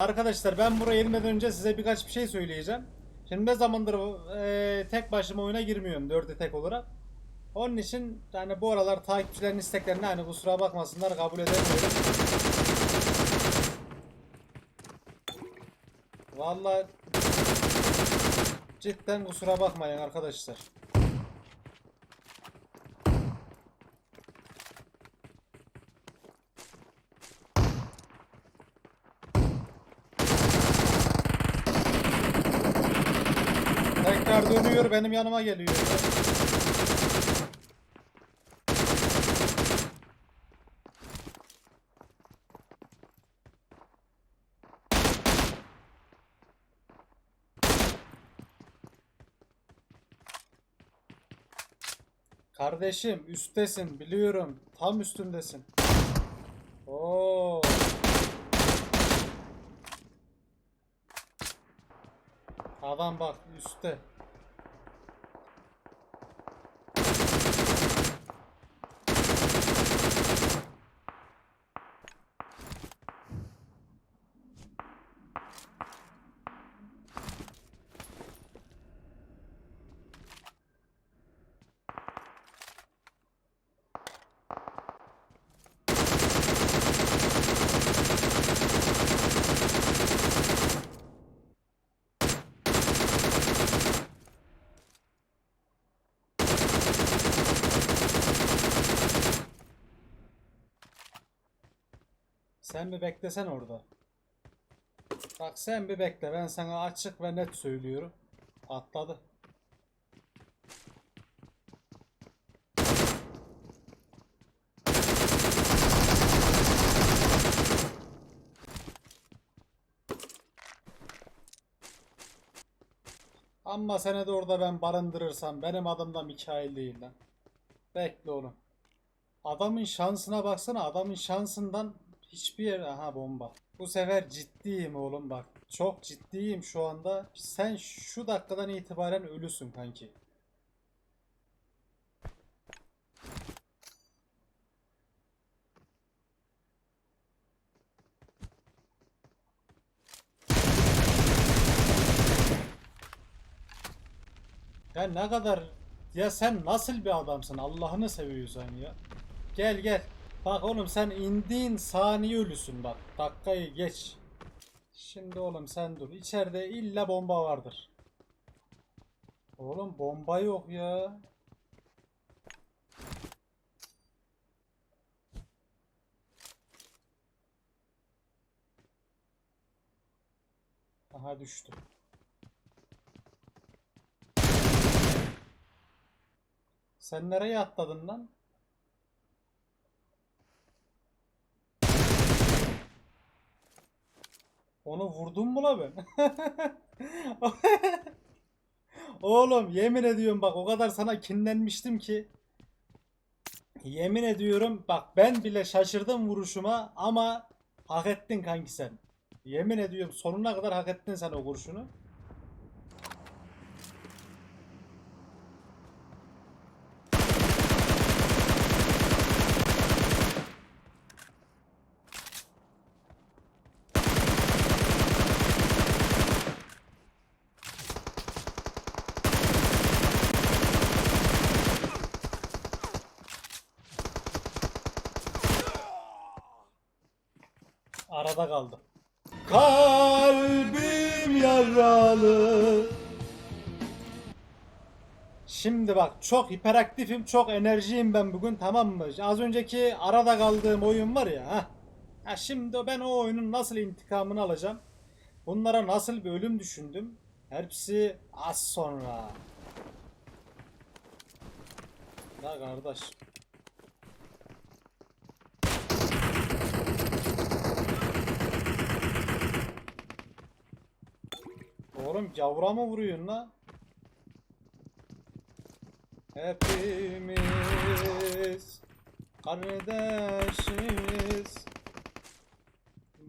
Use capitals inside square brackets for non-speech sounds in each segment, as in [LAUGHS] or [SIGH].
Arkadaşlar ben buraya girmeden önce size birkaç bir şey söyleyeceğim. Şimdi ne zamandır e, tek başıma oyuna girmiyorum dörde tek olarak. Onun için yani bu aralar takipçilerin isteklerine hani kusura bakmasınlar kabul edemiyorum. Vallahi cidden kusura bakmayın arkadaşlar. Dönüyor benim yanıma geliyor. Kardeşim üsttesin biliyorum. Tam üstündesin. Oo. Adam bak üstte. Sen bir beklesen orada. Bak sen bir bekle. Ben sana açık ve net söylüyorum. Atladı. Ama seni de orada ben barındırırsam benim adım da Mikail değil lan. Bekle oğlum. Adamın şansına baksana adamın şansından hiçbir yer aha bomba. Bu sefer ciddiyim oğlum bak. Çok ciddiyim şu anda. Sen şu dakikadan itibaren ölüsün kanki. Ya ne kadar ya sen nasıl bir adamsın Allah'ını seviyorsan ya. Gel gel. Bak oğlum sen indiğin saniye ölüsün bak. Dakikayı geç. Şimdi oğlum sen dur. İçeride illa bomba vardır. Oğlum bomba yok ya. Aha düştü. Sen nereye atladın lan? Onu vurdum mu la ben? [LAUGHS] Oğlum yemin ediyorum bak o kadar sana kinlenmiştim ki. Yemin ediyorum bak ben bile şaşırdım vuruşuma ama hak ettin kanki sen. Yemin ediyorum sonuna kadar hak ettin sen o vuruşunu. Arada kaldım. Kalbim yaralı. Şimdi bak çok hiperaktifim, çok enerjiyim ben bugün tamam mı? Az önceki arada kaldığım oyun var ya. Ha. Ha şimdi ben o oyunun nasıl intikamını alacağım? Bunlara nasıl bir ölüm düşündüm? Hepsi az sonra. La kardeş. Oğlum gavura mı vuruyorsun la? Hepimiz kardeşiz.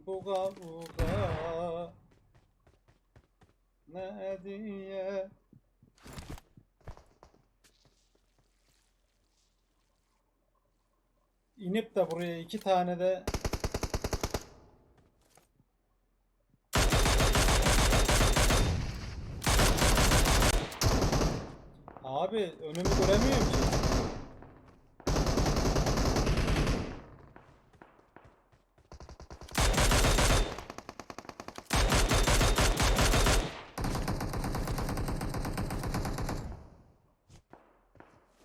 Buga buga ne diye İnip de buraya iki tane de Abi önümü göremiyorum ki.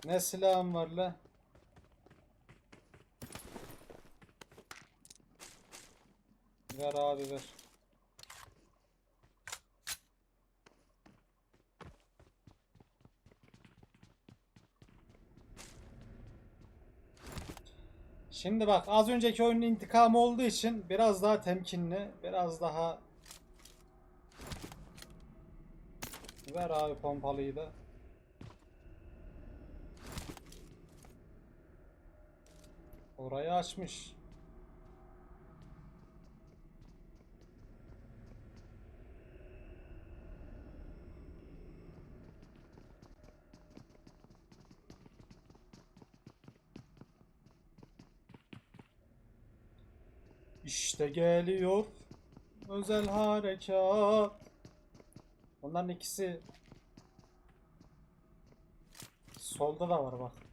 Ne silahım var la? Ver abi ver. Şimdi bak az önceki oyunun intikamı olduğu için biraz daha temkinli, biraz daha Ver abi pompalıyı da. Orayı açmış. İşte geliyor özel harekat. Onların ikisi solda da var bak.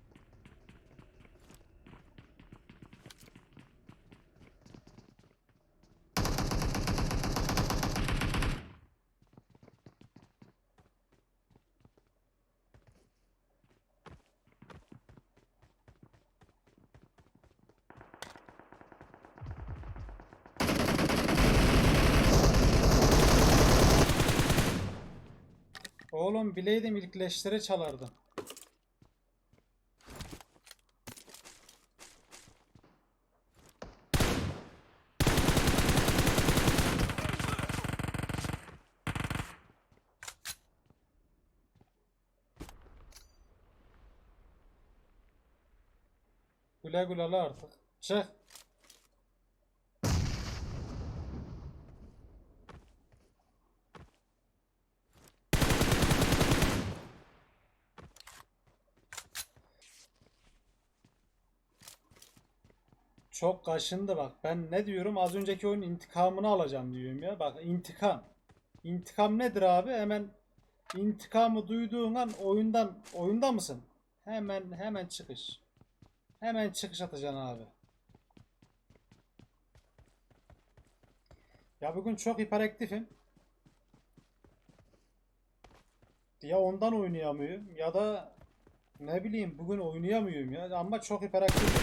Oğlum bileydim ilk leşleri çalardım. Güle güle artık. Çık. Çok kaşındı bak. Ben ne diyorum? Az önceki oyun intikamını alacağım diyorum ya. Bak intikam. İntikam nedir abi? Hemen intikamı duyduğun an oyundan oyunda mısın? Hemen hemen çıkış. Hemen çıkış atacaksın abi. Ya bugün çok hiperaktifim. Ya ondan oynayamıyorum ya da ne bileyim bugün oynayamıyorum ya ama çok hiperaktifim.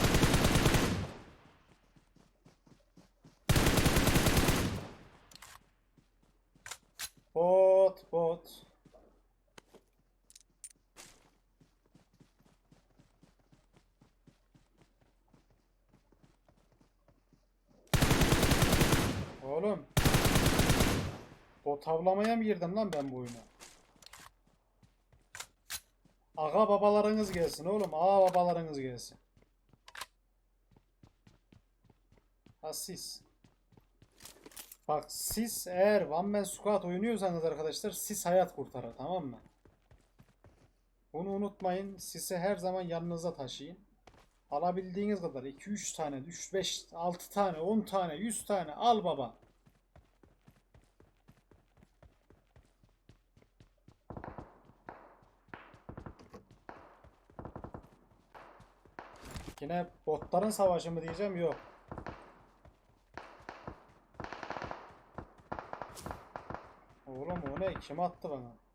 Bot avlamaya mı girdim lan ben bu oyuna? Aga babalarınız gelsin oğlum. Ağa babalarınız gelsin. Ha siz. Bak siz eğer One Man Squad oynuyorsanız arkadaşlar siz hayat kurtarır tamam mı? Bunu unutmayın. Sisi her zaman yanınıza taşıyın. Alabildiğiniz kadar 2-3 tane, 3-5, 6 tane, 10 tane, 100 tane al baba. Yine botların savaşı mı diyeceğim yok. Oğlum o ne? Kim attı bana?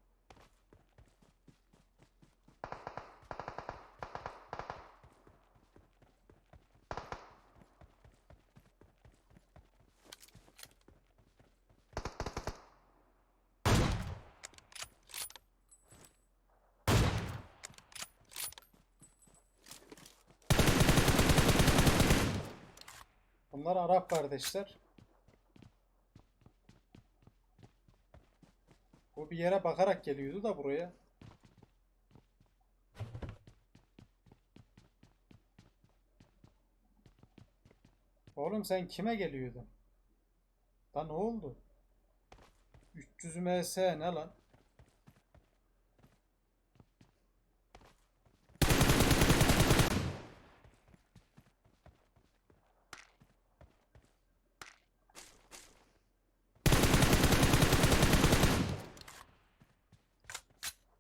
Bunlar Arap kardeşler. Bu bir yere bakarak geliyordu da buraya. Oğlum sen kime geliyordun? Lan ne oldu? 300 ms ne lan?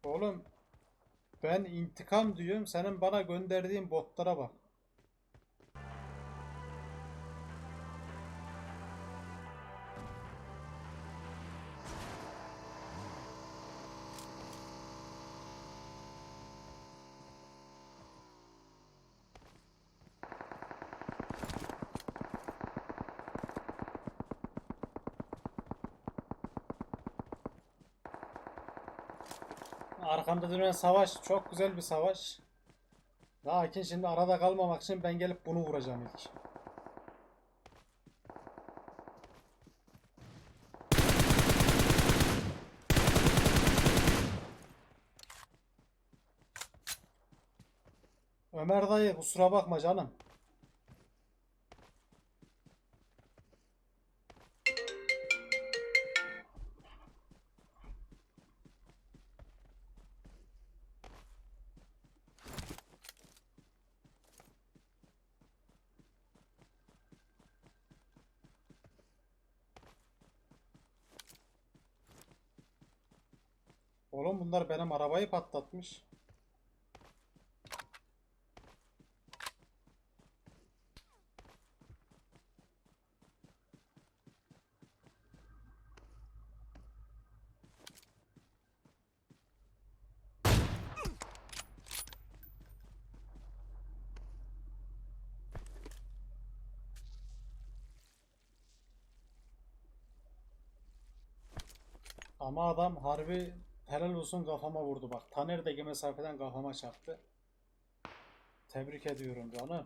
Oğlum Ben intikam diyorum. Senin bana gönderdiğin botlara bak. Arkamda dönen savaş çok güzel bir savaş. Lakin şimdi arada kalmamak için ben gelip bunu vuracağım ilk. Ömer dayı kusura bakma canım. Oğlum bunlar benim arabayı patlatmış. Ama adam harbi helal olsun kafama vurdu bak. Taner de mesafeden kafama çarptı. Tebrik ediyorum canım.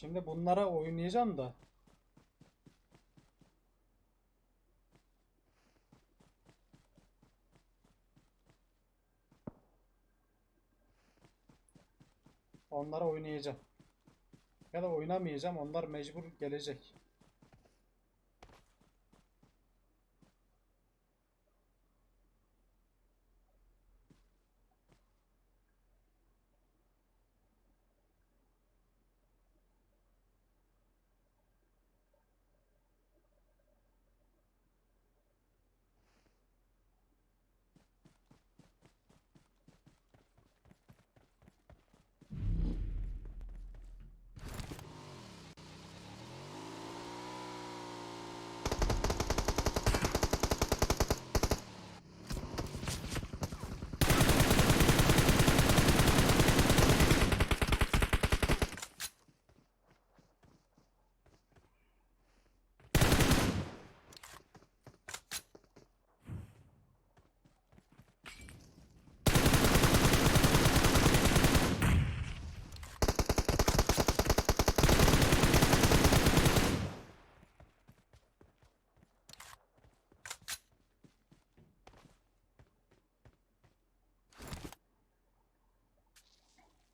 Şimdi bunlara oynayacağım da. Onlara oynayacağım. Ya da oynamayacağım. Onlar mecbur gelecek.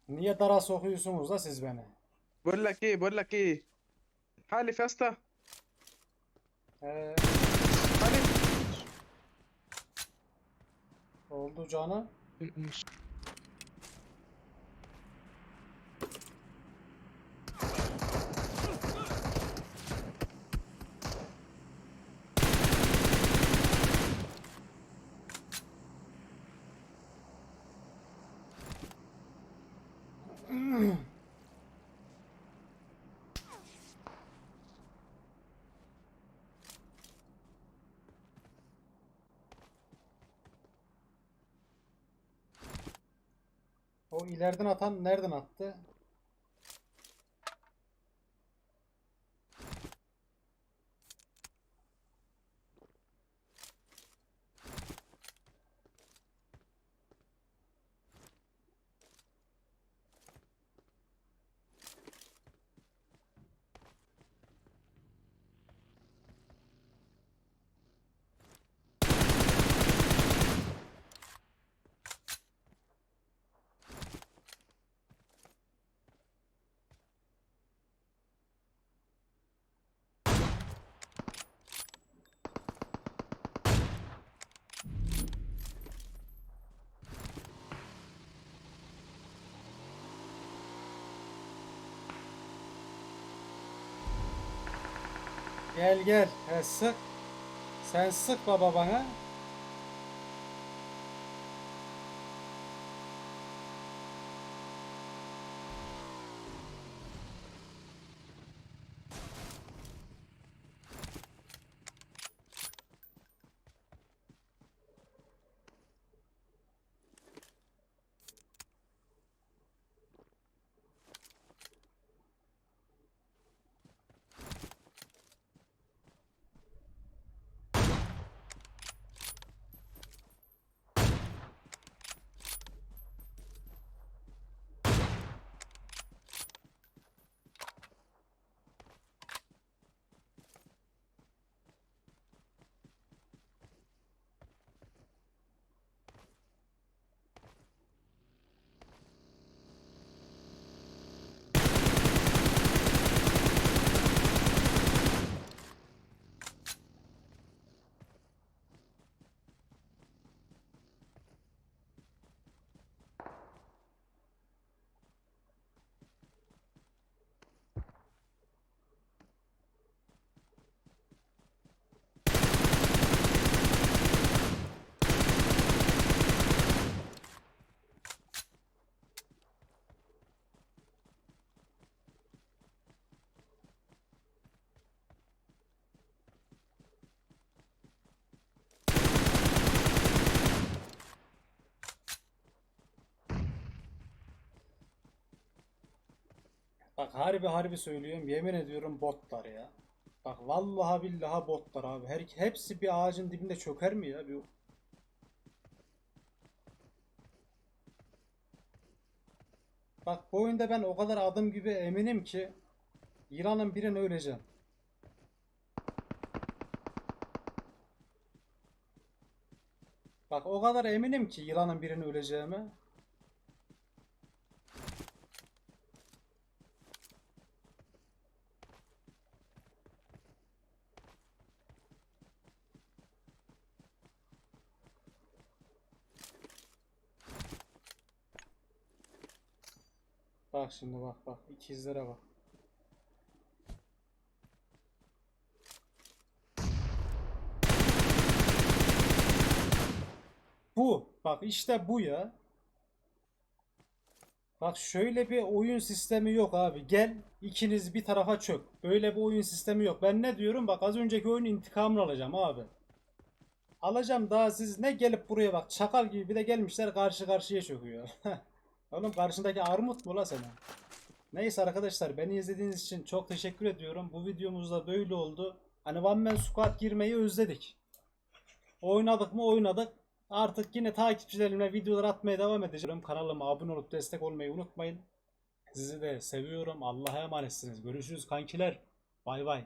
Niye dara sokuyorsunuz da siz beni? بقول لك ايه بقول لك ايه حالف يا اسطى Ee, حالف oldu canı. O ileriden atan nereden attı? Gel gel. He, sık. Sen sık baba. Harbi harbi söylüyorum. Yemin ediyorum botlar ya. Bak vallahi billahi botlar abi. Her, hepsi bir ağacın dibinde çöker mi ya? Bir... Bak bu oyunda ben o kadar adım gibi eminim ki İran'ın birine öleceğim. Bak o kadar eminim ki yılanın birini öleceğime. Bak şimdi bak bak ikizlere bak. Bu bak işte bu ya. Bak şöyle bir oyun sistemi yok abi. Gel ikiniz bir tarafa çök. Böyle bir oyun sistemi yok. Ben ne diyorum? Bak az önceki oyunun intikamını alacağım abi. Alacağım daha siz ne gelip buraya bak çakal gibi bir de gelmişler karşı karşıya çöküyor. [LAUGHS] Oğlum karşındaki armut mu la senin? Neyse arkadaşlar beni izlediğiniz için çok teşekkür ediyorum. Bu videomuz da böyle oldu. Hani One Man Squad girmeyi özledik. Oynadık mı oynadık. Artık yine takipçilerimle videolar atmaya devam edeceğim. Kanalıma abone olup destek olmayı unutmayın. Sizi de seviyorum. Allah'a emanetsiniz. Görüşürüz kankiler. Bay bay.